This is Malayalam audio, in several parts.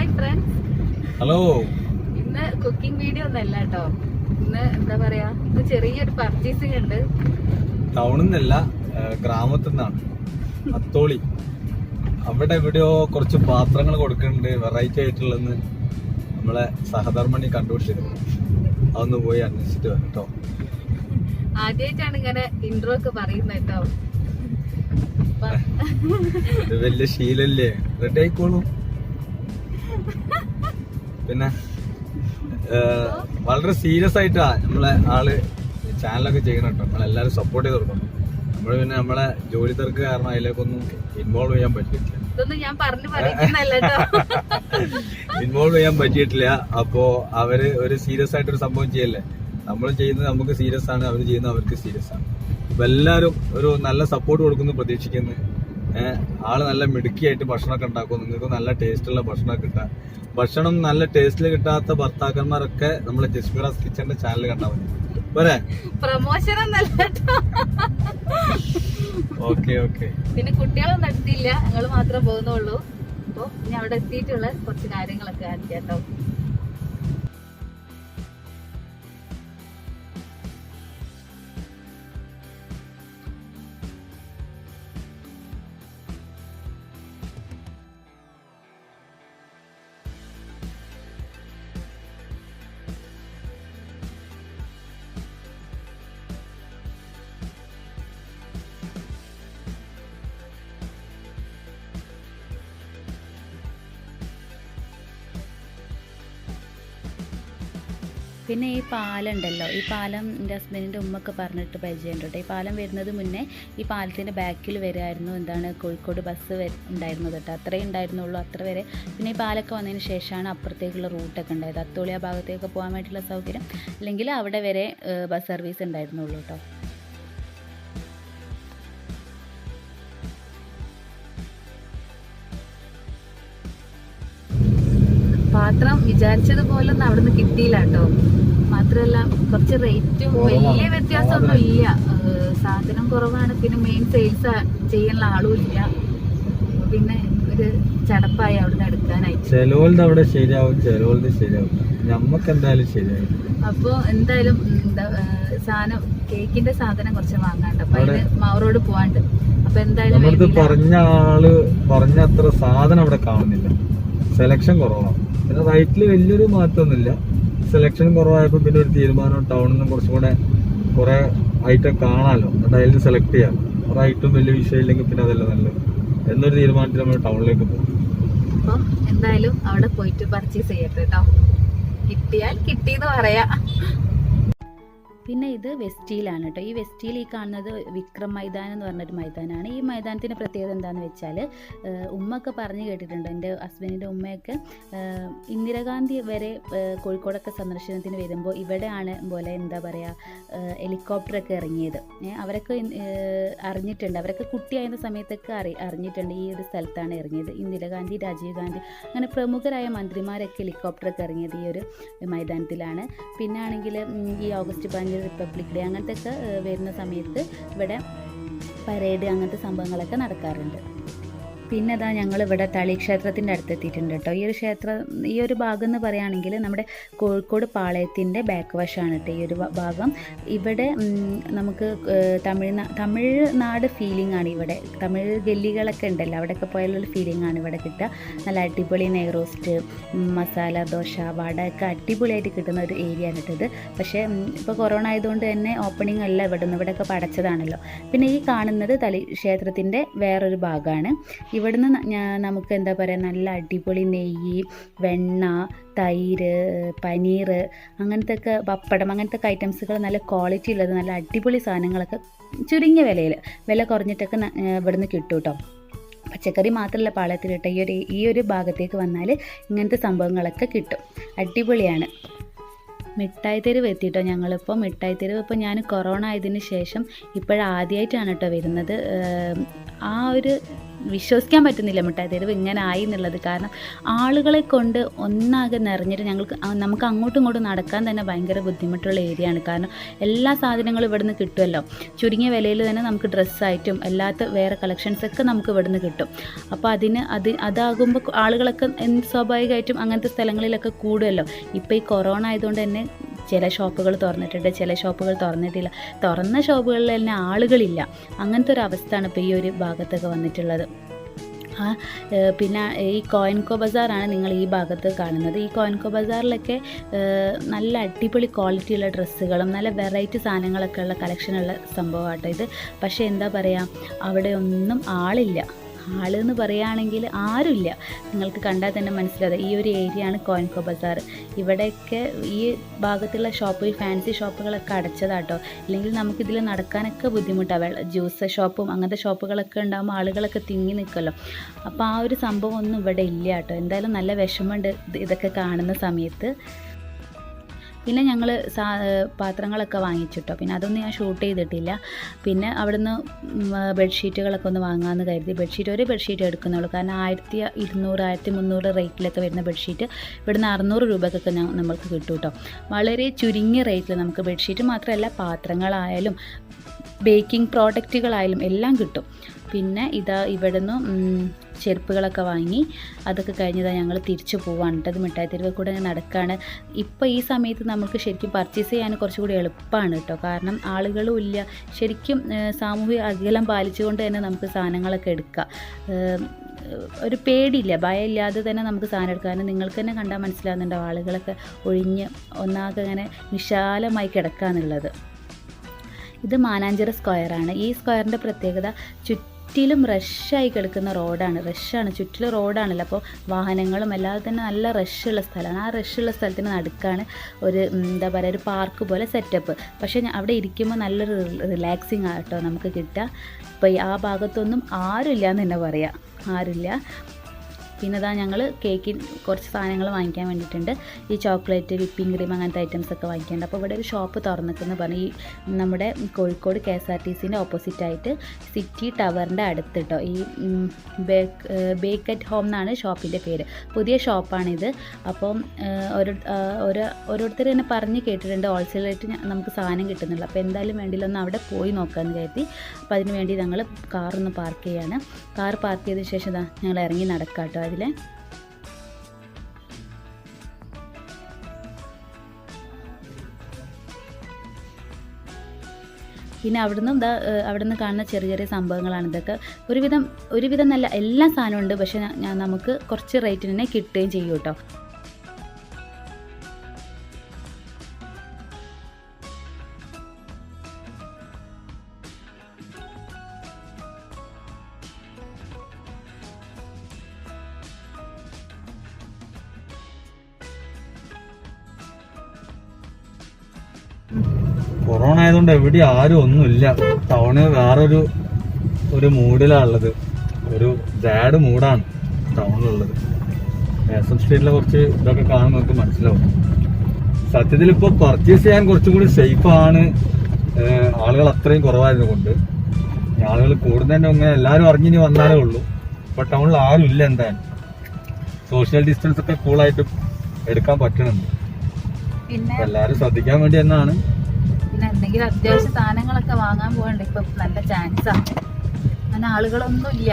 ഹായ് ഫ്രണ്ട്സ് ഹലോ ഇന്ന് കുക്കിംഗ് വീഡിയോ ഒന്നല്ല കേട്ടോ ഇന്ന് എന്താ പറയാ? ഇന്ന് ചെറിയൊരു പർച്ചേസിംഗ് ഉണ്ട്. ടൗണിൽ നിന്നല്ല ഗ്രാമത്തിൽ നിന്നാണ്. അത്തോളി. അവിടെ എവിടെയോ കുറച്ച് പാത്രങ്ങൾ കൊടുക്കുന്നുണ്ട് വെറൈറ്റി ആയിട്ടുള്ളതെന്ന് നമ്മളെ സഹധർമ്മണി കണ്ടുപിടിച്ചിരുന്നു. അതൊന്ന് പോയി അന്വേഷിച്ചിട്ട് വരാം കേട്ടോ ആദ്യമായിട്ടാണ് ഇങ്ങനെ ഇൻട്രോ ഒക്കെ പറയുന്നത് കേട്ടോ വലിയ ശീലല്ലേ? റെഡി ആയിക്കോളൂ. പിന്നെ വളരെ സീരിയസ് ആയിട്ടാ നമ്മളെ ആൾ ചാനലൊക്കെ ചെയ്യണം കേട്ടോ. നമ്മളെല്ലാരും സപ്പോർട്ട് ചെയ്ത് കൊടുക്കണം. നമ്മൾ പിന്നെ നമ്മളെ ജോലി തിരക്ക് കാരണം അതിലേക്കൊന്നും ഇൻവോൾവ് ചെയ്യാൻ പറ്റിയിട്ടില്ല. ഇൻവോൾവ് ചെയ്യാൻ പറ്റിയിട്ടില്ല. അപ്പോ അവർ ഒരു സീരിയസ് ആയിട്ട് ഒരു സംഭവം ചെയ്യല്ലേ? നമ്മൾ ചെയ്യുന്നത് നമുക്ക് സീരിയസ് ആണ് അവർ ചെയ്യുന്നത് അവർക്ക് സീരിയസ് ആണ്. അപ്പൊ എല്ലാരും ഒരു നല്ല സപ്പോർട്ട് കൊടുക്കുന്നു പ്രതീക്ഷിക്കുന്നു. ആൾ നല്ല മിടുക്കിയായിട്ട് ഭക്ഷണമൊക്കെ ഉണ്ടാക്കും. നിങ്ങൾക്ക് നല്ല ടേസ്റ്റുള്ള ഭക്ഷണമൊക്കെ കിട്ടാം. ഭക്ഷണം നല്ല ടേസ്റ്റിൽ കിട്ടാത്ത ഭർത്താക്കന്മാരൊക്കെ നമ്മളെ ജസ്മിറാസ് കിച്ചന്റെ ചാനൽ കണ്ടാൽ മതി. പോരെ? Promotion okay okay. പിന്നെ കുട്ടികളൊന്നും നടത്തിയില്ല ഞങ്ങൾ മാത്രമേ പോകുന്നുള്ളൂ. അപ്പൊ ഇനി അവിടെ എത്തിയിട്ടുള്ള കുറച്ച് കാര്യങ്ങളൊക്കെ കാണിക്കാം കേട്ടോ. പിന്നെ ഈ പാലുണ്ടല്ലോ. ഈ പാലം എന്റെ ഹസ്ബൻഡിന്റെ ഉമ്മക്ക് പറഞ്ഞിട്ട് പരിചയമുണ്ട്. ഈ പാലം വരുന്നത് മുന്നേ ഈ പാലത്തിന്റെ ബാക്കിൽ വരുമായിരുന്നു എന്താണ് കോഴിക്കോട് ബസ് ഉണ്ടായിരുന്നത് കേട്ടോ. അത്രേ ഉണ്ടായിരുന്നുള്ളൂ. അത്ര വരെ പിന്നെ ഈ പാലൊക്കെ വന്നതിന് ശേഷമാണ് അപ്പുറത്തേക്കുള്ള റൂട്ടൊക്കെ ഉണ്ടായത്. അത്തോളി ആ ഭാഗത്തേക്ക് പോകാൻ വേണ്ടിയിട്ടുള്ള സൗകര്യം അല്ലെങ്കിൽ അവിടെ വരെ ബസ് സർവീസ് ഉണ്ടായിരുന്നുള്ളൂ കേട്ടോ. പാത്രം വിചാരിച്ചതുപോലെ ഒന്നും നിന്ന് കിട്ടിയില്ല കേട്ടോ മാത്രമല്ല കുറച്ച് റേറ്റും വലിയ വ്യത്യാസമൊന്നും ഇല്ല സാധനം കുറവാണ്. പിന്നെ മെയിൻ സെയിൽസ് ചെയ്യാനുള്ള ആളും ഇല്ല പിന്നെ ഒരു ചടപ്പായി അവിടുന്ന് എടുക്കാനായിട്ട് അവിടെ ശരിയാവും ചെലോളുടെ ശരിയാവും. നമുക്ക് എന്തായാലും ശരിയാവും അപ്പൊ എന്തായാലും എന്താ സാധനം കേക്കിന്റെ സാധനം കുറച്ച് വാങ്ങാണ്ട്. അപ്പൊ അതിന് മാവറോട് പോവാണ്ട്. അപ്പൊ എന്തായാലും. പറഞ്ഞ ആൾ പറഞ്ഞ അത്ര സാധനം അവിടെ കാണുന്നില്ല. സെലക്ഷൻ കുറവാണ്. പിന്നെ റൈറ്റിൽ വലിയൊരു മാറ്റമൊന്നുമില്ല. സെലക്ഷൻ കുറവായപ്പോൾ പിന്നെ ഒരു തീരുമാനം ടൗണിൽ നിന്ന് കുറച്ചും കൂടെ കുറെ ഐറ്റം കാണാമല്ലോ എന്നിട്ട് സെലക്ട് ചെയ്യാം. റൈറ്റും വലിയ വിഷയമില്ലെങ്കിൽ പിന്നെ അതല്ല നല്ലത്. എന്നൊരു തീരുമാനത്തിൽ നമ്മൾ ടൗണിലേക്ക് പോകും. എന്തായാലും അവിടെ പോയിട്ട് പർച്ചേസ് ചെയ്യട്ടെ കേട്ടോ കിട്ടിയാൽ കിട്ടിയെന്ന് പറയാ. പിന്നെ ഇത് വെസ്റ്റീലാണ് കേട്ടോ. ഈ വെസ്റ്റീൽ ഈ കാണുന്നത് വിക്രം മൈതാനം എന്ന് പറഞ്ഞൊരു മൈതാനമാണ് ഈ മൈതാനത്തിന്റെ പ്രത്യേകത എന്താണെന്ന് വെച്ചാൽ ഉമ്മയൊക്കെ പറഞ്ഞു കേട്ടിട്ടുണ്ട് എന്റെ ഹസ്ബൻഡിന്റെ ഉമ്മയൊക്കെ. ഇന്ദിരാഗാന്ധി വരെ കോഴിക്കോടൊക്കെ സന്ദർശനത്തിന് വരുമ്പോൾ ഇവിടെയാണ് പോലെ എന്താ പറയുക ഹെലികോപ്റ്ററൊക്കെ ഇറങ്ങിയത്. അവരൊക്കെ അറിഞ്ഞിട്ടുണ്ട്. അവരൊക്കെ കുട്ടിയായിരുന്ന സമയത്തൊക്കെ അറി അറിഞ്ഞിട്ടുണ്ട് ഈ ഒരു സ്ഥലത്താണ് ഇറങ്ങിയത്. ഇന്ദിരാഗാന്ധി രാജീവ് ഗാന്ധി അങ്ങനെ പ്രമുഖരായ മന്ത്രിമാരൊക്കെ ഹെലികോപ്റ്ററൊക്കെ ഇറങ്ങിയത് ഈ ഒരു മൈതാനത്തിലാണ്. പിന്നെ ആണെങ്കിൽ ഈ ഓഗസ്റ്റ് പതിനഞ്ച് റിപ്പബ്ലിക് ഡേ അങ്ങനത്തെ ഒക്കെ വരുന്ന സമയത്ത് ഇവിടെ പരേഡ് അങ്ങനത്തെ സംഭവങ്ങളൊക്കെ നടക്കാറുണ്ട്. പിന്നെ അതാ ഞങ്ങൾ ഇവിടെ തളി ക്ഷേത്രത്തിന്റെ അടുത്ത് എത്തിയിട്ടുണ്ട് കേട്ടോ. ഈ ഒരു ക്ഷേത്രം ഈ ഒരു ഭാഗം എന്ന് പറയുകയാണെങ്കിൽ നമ്മുടെ കോഴിക്കോട് പാളയത്തിന്റെ ബാക്ക് വശമാണ് കേട്ടോ ഈ ഒരു ഭാഗം. ഇവിടെ നമുക്ക് തമിഴ്നാ തമിഴ്നാട് ഫീലിംഗ് ആണ് ഇവിടെ. തമിഴ് ഗല്ലികളൊക്കെ ഉണ്ടല്ലോ അവിടെയൊക്കെ പോയാലുള്ള ഫീലിംഗ് ആണ് ഇവിടെ കിട്ടുക. നല്ല അടിപൊളി നെയ് റോസ്റ്റ് മസാല ദോശ വട ഒക്കെ അടിപൊളിയായിട്ട് കിട്ടുന്ന ഒരു ഏരിയ ആണ് കേട്ടത് പക്ഷേ ഇപ്പോൾ കൊറോണ ആയതുകൊണ്ട് തന്നെ ഓപ്പണിംഗ് അല്ല ഇവിടെ നിന്ന് ഇവിടെയൊക്കെ പടച്ചതാണല്ലോ. പിന്നെ ഈ കാണുന്നത് തളി ക്ഷേത്രത്തിന്റെ വേറൊരു ഭാഗമാണ്. ഇവിടുന്ന് നമുക്ക് എന്താ പറയുക നല്ല അടിപൊളി നെയ്യ് വെണ്ണ തൈര് പനീർ അങ്ങനത്തെ ഒക്കെ പപ്പടം അങ്ങനത്തെ ഒക്കെ ഐറ്റംസുകൾ നല്ല ക്വാളിറ്റി ഉള്ളത് നല്ല അടിപൊളി സാധനങ്ങളൊക്കെ ചുരുങ്ങിയ വിലയിൽ വില കുറഞ്ഞിട്ടൊക്കെ ഇവിടുന്ന് കിട്ടും കേട്ടോ പച്ചക്കറി മാത്രമല്ല പാളയത്തിലിട്ട ഈ ഒരു ഈ ഒരു ഭാഗത്തേക്ക് വന്നാൽ ഇങ്ങനത്തെ സംഭവങ്ങളൊക്കെ കിട്ടും. അടിപൊളിയാണ്. മിഠായി തെരുവ് എത്തിയിട്ടോ ഞങ്ങളിപ്പോൾ മിഠായി തെരുവ് ഇപ്പോൾ ഞാൻ കൊറോണ ആയതിന് ശേഷം ഇപ്പോഴാദ്യമായിട്ടാണ് കേട്ടോ വരുന്നത്. ആ ഒരു വിശ്വസിക്കാൻ പറ്റുന്നില്ല മിഠായി തെരുവ് ഇങ്ങനെ ആയി എന്നുള്ളത്. കാരണം ആളുകളെ കൊണ്ട് ഒന്നാകെ നിറഞ്ഞിട്ട് ഞങ്ങൾക്ക് നമുക്ക് അങ്ങോട്ടും ഇങ്ങോട്ടും നടക്കാൻ തന്നെ ഭയങ്കര ബുദ്ധിമുട്ടുള്ള ഏരിയ ആണ്. കാരണം എല്ലാ സാധനങ്ങളും ഇവിടുന്ന് കിട്ടുമല്ലോ. ചുരുങ്ങിയ വിലയിൽ തന്നെ നമുക്ക് ഡ്രസ്സായിട്ടും അല്ലാത്ത വേറെ കളക്ഷൻസ് ഒക്കെ നമുക്ക് ഇവിടുന്ന് കിട്ടും. അപ്പോൾ അതിന് അത് അതാകുമ്പോൾ ആളുകളൊക്കെ സ്വാഭാവികമായിട്ടും അങ്ങനത്തെ സ്ഥലങ്ങളിലൊക്കെ കൂടുമല്ലോ. ഇപ്പോൾ ഈ കൊറോണ ആയതുകൊണ്ട് തന്നെ ചില ഷോപ്പുകൾ തുറന്നിട്ടുണ്ട് ചില ഷോപ്പുകൾ തുറന്നിട്ടില്ല. തുറന്ന ഷോപ്പുകളിൽ തന്നെ ആളുകളില്ല. അങ്ങനത്തെ ഒരു അവസ്ഥയാണ് ഇപ്പോൾ ഈ ഒരു ഭാഗത്തൊക്കെ വന്നിട്ടുള്ളത്. പിന്നെ ഈ കോയിൻകോ ബസാറാണ് നിങ്ങൾ ഈ ഭാഗത്ത് കാണുന്നത്. ഈ കോയിൻകോ ബസാറിലൊക്കെ നല്ല അടിപൊളി ക്വാളിറ്റിയുള്ള ഡ്രസ്സുകളും നല്ല വെറൈറ്റി സാധനങ്ങളൊക്കെ ഉള്ള കളക്ഷനുള്ള സംഭവമാട്ടോ ഇത്. പക്ഷേ എന്താ പറയുക അവിടെ ഒന്നും ആളില്ല. ആളെന്ന് പറയുകയാണെങ്കിൽ ആരുമില്ല. നിങ്ങൾക്ക് കണ്ടാൽ തന്നെ മനസ്സിലാകും. ഈ ഒരു ഏരിയ ആണ് കോയിൻകോ ബസാർ ഇവിടെയൊക്കെ ഈ ഭാഗത്തുള്ള ഷോപ്പ് ഈ ഫാൻസി ഷോപ്പുകളൊക്കെ അടച്ചതാട്ടോ. അല്ലെങ്കിൽ നമുക്കിതിൽ നടക്കാനൊക്കെ ബുദ്ധിമുട്ടാണ് ജ്യൂസ് ഷോപ്പും അങ്ങനത്തെ ഷോപ്പുകളൊക്കെ ഉണ്ടാകുമ്പോൾ ആളുകളൊക്കെ തിങ്ങി നിൽക്കുമല്ലോ. അപ്പോൾ ആ ഒരു സംഭവം ഒന്നും ഇവിടെ ഇല്ല കേട്ടോ. എന്തായാലും നല്ല വിഷമമുണ്ട് ഇതൊക്കെ കാണുന്ന സമയത്ത്. പിന്നെ ഞങ്ങൾ സാ പാത്രങ്ങളൊക്കെ വാങ്ങിച്ചിട്ടോ. പിന്നെ അതൊന്നും ഞാൻ ഷൂട്ട് ചെയ്തിട്ടില്ല. പിന്നെ അവിടുന്ന് ബെഡ്ഷീറ്റുകളൊക്കെ ഒന്ന് വാങ്ങാമെന്ന് കരുതി. ബെഡ്ഷീറ്റ് ഒരു ബെഡ്ഷീറ്റ് എടുക്കുന്നുള്ളൂ. കാരണം ആയിരത്തി ഇരുന്നൂറ് ആയിരത്തി മുന്നൂറ് റേറ്റിലൊക്കെ വരുന്ന ബെഡ്ഷീറ്റ് ഇവിടുന്ന് അറുന്നൂറ് രൂപക്കൊക്കെ നമുക്ക് കിട്ടും കേട്ടോ വളരെ ചുരുങ്ങിയ റേറ്റിൽ നമുക്ക് ബെഡ്ഷീറ്റ് മാത്രമല്ല പാത്രങ്ങളായാലും ബേക്കിംഗ് പ്രോഡക്റ്റുകളായാലും എല്ലാം കിട്ടും. പിന്നെ ഇതാ ഇവിടുന്ന് ചെരുപ്പുകളൊക്കെ വാങ്ങി അതൊക്കെ കഴിഞ്ഞതാണ് ഞങ്ങൾ തിരിച്ചു പോവാണ് കേട്ടത് മിഠായി തെരുവ് കൂടെ നടക്കുകയാണ് ഇപ്പോൾ ഈ സമയത്ത് നമുക്ക് ശരിക്കും പർച്ചേസ് ചെയ്യാൻ കുറച്ചുകൂടി എളുപ്പമാണ് കേട്ടോ കാരണം ആളുകളും ഇല്ല. ശരിക്കും സാമൂഹിക അകലം പാലിച്ചുകൊണ്ട് തന്നെ നമുക്ക് സാധനങ്ങളൊക്കെ എടുക്കാം. ഒരു പേടിയില്ല. ഭയമില്ലാതെ തന്നെ നമുക്ക് സാധനം എടുക്കാം. കാരണം നിങ്ങൾക്ക് തന്നെ കണ്ടാൽ മനസ്സിലാകുന്നുണ്ടാവും ആളുകളൊക്കെ ഒഴിഞ്ഞ് ഒന്നാകെ അങ്ങനെ വിശാലമായി കിടക്കാന്നുള്ളത്. ഇത് മാനാഞ്ചിറ സ്ക്വയറാണ്. ഈ സ്ക്വയറിന്റെ പ്രത്യേകത ചുറ്റിലും റഷായി കിടക്കുന്ന റോഡാണ് റഷാണ് ചുറ്റിലും റോഡാണല്ലോ അപ്പോൾ വാഹനങ്ങളും അല്ലാതെ തന്നെ നല്ല റഷുള്ള സ്ഥലമാണ്. ആ റഷുള്ള സ്ഥലത്തിന് നടുക്കാണ് ഒരു എന്താ പറയുക ഒരു പാർക്ക് പോലെ സെറ്റപ്പ് പക്ഷേ അവിടെ ഇരിക്കുമ്പോൾ നല്ലൊരു റിലാക്സിങ് ആട്ടോ നമുക്ക് കിട്ടുക. അപ്പോൾ ആ ഭാഗത്തൊന്നും ആരുമില്ല എന്ന് തന്നെ പറയാം. ആരുമില്ല. പിന്നെ ഇതാ ഞങ്ങൾ കേക്കിൽ കുറച്ച് സാധനങ്ങൾ വാങ്ങിക്കാൻ വേണ്ടിയിട്ടുണ്ട്. ഈ ചോക്ലേറ്റ് വിപ്പിംഗ് ക്രീം അങ്ങനത്തെ ഐറ്റംസ് ഒക്കെ വാങ്ങിക്കേണ്ട അപ്പോൾ ഇവിടെ ഒരു ഷോപ്പ് തുറന്നിട്ടെന്ന് പറഞ്ഞു. ഈ നമ്മുടെ Kozhikode K S R T സിന്റെ ഓപ്പോസിറ്റായിട്ട് സിറ്റി ടവറിന്റെ അടുത്ത് കേട്ടോ ഈ ബേക്ക് ബേക്ക് അറ്റ് ഹോം എന്നാണ് ഷോപ്പിന്റെ പേര്. പുതിയ ഷോപ്പാണിത്. അപ്പം ഓരോ ഓരോരുത്തർ തന്നെ പറഞ്ഞ് കേട്ടിട്ടുണ്ട് ഹോൾസെയിൽ റേറ്റ് നമുക്ക് സാധനം കിട്ടുന്നില്ല അപ്പോൾ എന്തായാലും വേണ്ടിയില്ല ഒന്ന് അവിടെ പോയി നോക്കാമെന്ന് കരുതി. അപ്പോൾ അതിന് വേണ്ടി ഞങ്ങൾ കാറൊന്ന് പാർക്ക് ചെയ്യാണ്. കാർ പാർക്ക് ചെയ്ത ശേഷം ഞങ്ങൾ ഇറങ്ങി നടക്കാം കേട്ടോ അതിൽ പിന്നെ അവിടുന്ന് ഇതാ അവിടുന്ന് കാണുന്ന ചെറിയ ചെറിയ സംഭവങ്ങളാണ് ഇതൊക്കെ. ഒരുവിധം ഒരുവിധം നല്ല എല്ലാ സാധനവും ഉണ്ട്. പക്ഷേ നമുക്ക് കുറച്ച് റേറ്റിന് തന്നെ കിട്ടുകയും ചെയ്യും കേട്ടോ. ആയതുകൊണ്ട് എവിടെ ആരും ഒന്നുമില്ല. ടൗണ് വേറൊരു ഒരു മൂഡിലാണ് ഉള്ളത് ഒരു ബാഡ് മൂഡാണ് ടൗണിലുള്ളത്. എസ് എം സ്ട്രീറ്റിലെ കുറച്ച് ഇതൊക്കെ കാണുമ്പോൾ നമുക്ക് മനസ്സിലാവും. സത്യത്തിൽ ഇപ്പോൾ പർച്ചേസ് ചെയ്യാൻ കുറച്ചും കൂടി സേഫാണ് ആളുകൾ അത്രയും കുറവായിരുന്നു കൊണ്ട്. ആളുകൾ കൂടുതൽ ഇങ്ങനെ എല്ലാവരും അറിഞ്ഞിനി വന്നാലേ ഉള്ളൂ. ഇപ്പോൾ ടൗണിൽ ആരും ഇല്ല എന്തായാലും. സോഷ്യൽ ഡിസ്റ്റൻസ് ഒക്കെ കൂളായിട്ട് എടുക്കാൻ പിന്നെ എല്ലാവരും ശ്രദ്ധിക്കാൻ വേണ്ടി തന്നെയാണ് പിന്നെ എന്തെങ്കിലും അത്യാവശ്യ സാധനങ്ങളൊക്കെ വാങ്ങാൻ പോകണ്ട. ഇപ്പൊ നല്ല ചാൻസാണ് അങ്ങനെ ആളുകളൊന്നും ഇല്ല.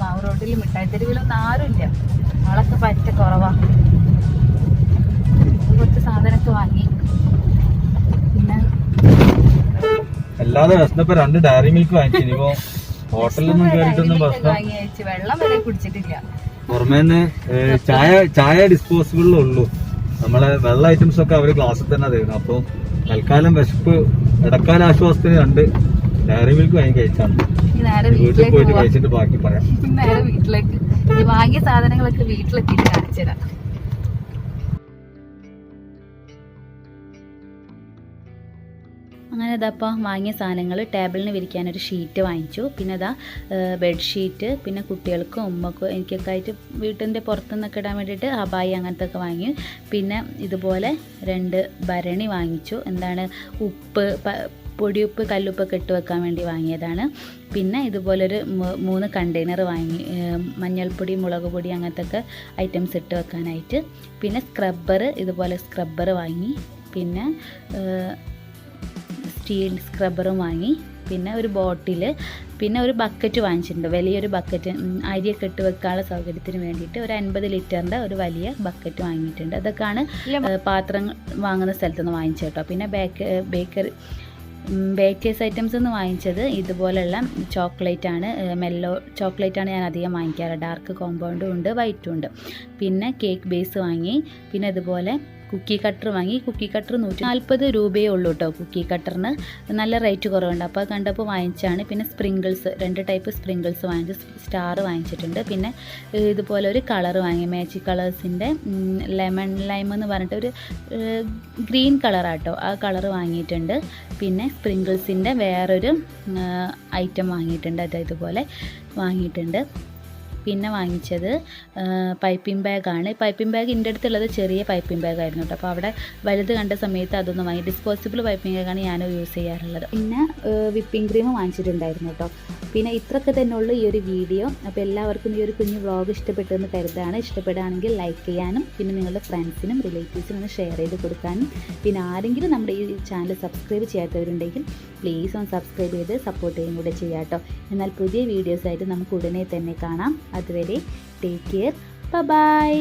മാവ് റോഡിൽ മിഠായി തെരുവിലൊന്നും ഇല്ല. ആളൊക്കെ പറ്റ കുറവാ. കുറച്ച് സാധനമൊക്കെ വാങ്ങി. പിന്നെ അല്ലാതെ വിശന്നപ്പോ രണ്ട് ഡയറി മിൽക്ക് വാങ്ങിച്ചു. ഹോട്ടലിൽ ഹോട്ടലിലൊന്നും കേറിയിട്ടൊന്നും ഡയറി മിൽക്ക് ഭക്ഷണം വാങ്ങി കഴിച്ച് വെള്ളം വരെ കുടിച്ചിട്ടില്ല. പുറമേന്ന് ചായ ചായ ഡിസ്പോസിബിളിലുള്ളൂ നമ്മളെ വെള്ള ഐറ്റംസ് ഒക്കെ അവർ ഗ്ലാസ്സിൽ തന്നെ തരുന്നു. അപ്പൊ തൽക്കാലം വിശപ്പ് ഇടക്കാല ആശ്വാസത്തിന് രണ്ട് ഡയറി മിൽക്ക് വാങ്ങി കഴിച്ചാണ് വീട്ടിൽ വീട്ടിലേക്ക് പോയിട്ട് കഴിച്ചിട്ട് ബാക്കി പറയാം. വീട്ടിലേക്ക്. വാങ്ങിയ സാധനങ്ങളൊക്കെ വീട്ടിലെത്തിയിട്ട് കാണിച്ചുതരാം. അങ്ങനെ ഇതപ്പോൾ വാങ്ങിയ സാധനങ്ങൾ ടേബിളിന് വിരിക്കാനൊരു ഷീറ്റ് വാങ്ങിച്ചു. പിന്നെ ഇതാ ബെഡ്ഷീറ്റ് പിന്നെ കുട്ടികൾക്കും ഉമ്മക്കും എനിക്കൊക്കെ ആയിട്ട് വീട്ടിന്റെ പുറത്തുനിന്നൊക്കെ ഇടാൻ വേണ്ടിയിട്ട് അബായി അങ്ങനത്തെ ഒക്കെ വാങ്ങി. പിന്നെ ഇതുപോലെ രണ്ട് ഭരണി വാങ്ങിച്ചു. എന്താണ് ഉപ്പ് പൊടിയുപ്പ് കല്ലുപ്പൊക്കെ ഇട്ട് വെക്കാൻ വേണ്ടി വാങ്ങിയതാണ്. പിന്നെ ഇതുപോലൊരു മൂന്ന് കണ്ടെയ്നർ വാങ്ങി. മഞ്ഞൾപ്പൊടി മുളക് പൊടി അങ്ങനത്തെ ഒക്കെ ഐറ്റംസ് ഇട്ട് വെക്കാനായിട്ട്. പിന്നെ സ്ക്രബ്ബർ ഇതുപോലെ സ്ക്രബ്ബർ വാങ്ങി. പിന്നെ സ്റ്റീൽ സ്ക്രബറും വാങ്ങി. പിന്നെ ഒരു ബോട്ടിൽ പിന്നെ ഒരു ബക്കറ്റ് വാങ്ങിച്ചിട്ടുണ്ട്. വലിയൊരു ബക്കറ്റ് അരിയൊക്കെ ഇട്ട് വെക്കാനുള്ള സൗകര്യത്തിന് വേണ്ടിയിട്ട് ഒരു അൻപത് ലിറ്ററിന്റെ ഒരു വലിയ ബക്കറ്റ് വാങ്ങിയിട്ടുണ്ട്. അതൊക്കെയാണ് പാത്രം വാങ്ങുന്ന സ്ഥലത്ത് നിന്ന് വാങ്ങിച്ചത് കേട്ടോ. പിന്നെ ബേക്ക് ബേക്കറി ബേക്കേഴ്സ് ഐറ്റംസ് എന്ന് വാങ്ങിച്ചത് ഇതുപോലെയുള്ള ചോക്ലേറ്റ് ആണ്. മെല്ലോ ചോക്ലേറ്റ് ആണ് ഞാൻ അധികം വാങ്ങിക്കാറ്. ഡാർക്ക് കോമ്പൗണ്ടും ഉണ്ട് വൈറ്റും ഉണ്ട്. പിന്നെ കേക്ക് ബേസ് വാങ്ങി. പിന്നെ ഇതുപോലെ കുക്കി കട്ടർ വാങ്ങി. കുക്കി കട്ടർ നൂറ്റി നാൽപ്പത് രൂപയേ ഉള്ളൂ കേട്ടോ കുക്കി കട്ടറിന്. നല്ല റേറ്റ് കുറവുണ്ട്. അപ്പോൾ കണ്ടപ്പോൾ വാങ്ങിച്ചാണ് പിന്നെ സ്പ്രിങ്കിൾസ് രണ്ട് ടൈപ്പ് സ്പ്രിങ്കിൾസ് വാങ്ങിച്ച്. സ്റ്റാർ വാങ്ങിച്ചിട്ടുണ്ട്. പിന്നെ ഇതുപോലെ ഒരു കളർ വാങ്ങി. മാജിക് കളേഴ്സിന്റെ ലെമൺ ലൈം എന്ന് പറഞ്ഞിട്ട് ഒരു ഗ്രീൻ കളറാട്ടോ. ആ കളർ വാങ്ങിയിട്ടുണ്ട്. പിന്നെ സ്പ്രിങ്കിൾസിന്റെ വേറൊരു ഐറ്റം വാങ്ങിയിട്ടുണ്ട്. അത് ഇതുപോലെ വാങ്ങിയിട്ടുണ്ട്. പിന്നെ വാങ്ങിച്ചത് പൈപ്പിംഗ് ബാഗാണ് പൈപ്പിംഗ് ബാഗ് എന്റെ അടുത്തുള്ളത് ചെറിയ പൈപ്പിംഗ് ബാഗ് ആയിരുന്നു കേട്ടോ. അപ്പോൾ അവിടെ വലുത് കണ്ട സമയത്ത് അതൊന്നും വാങ്ങി. ഡിസ്പോസിബിൾ പൈപ്പിംഗ് ബാഗാണ് ഞാൻ യൂസ് ചെയ്യാറുള്ളത്. പിന്നെ വിപ്പിംഗ് ക്രീം വാങ്ങിച്ചിട്ടുണ്ടായിരുന്നു കേട്ടോ. പിന്നെ ഇത്രയൊക്കെ തന്നെ ഉള്ളൂ ഈ ഒരു വീഡിയോ അപ്പോൾ എല്ലാവർക്കും ഈ ഒരു കുഞ്ഞു വ്ളോഗ് ഇഷ്ടപ്പെട്ടെന്ന് കരുതാണ് ഇഷ്ടപ്പെടുകയാണെങ്കിൽ ലൈക്ക് ചെയ്യാനും പിന്നെ നിങ്ങളുടെ ഫ്രണ്ട്സിനും റിലേറ്റീവ്സിനും ഒന്ന് ഷെയർ ചെയ്ത് കൊടുക്കാനും. പിന്നെ ആരെങ്കിലും നമ്മുടെ ഈ ചാനൽ സബ്സ്ക്രൈബ് ചെയ്യാത്തവരുണ്ടെങ്കിൽ പ്ലീസ് ഒന്ന് സബ്സ്ക്രൈബ് ചെയ്ത് സപ്പോർട്ട് ചെയ്യുകയും കൂടെ ചെയ്യാം കേട്ടോ. എന്നാൽ പുതിയ വീഡിയോസായിട്ട് നമുക്ക് ഉടനെ തന്നെ കാണാം. അതുവരെ ടേക്ക് കെയർ ബൈ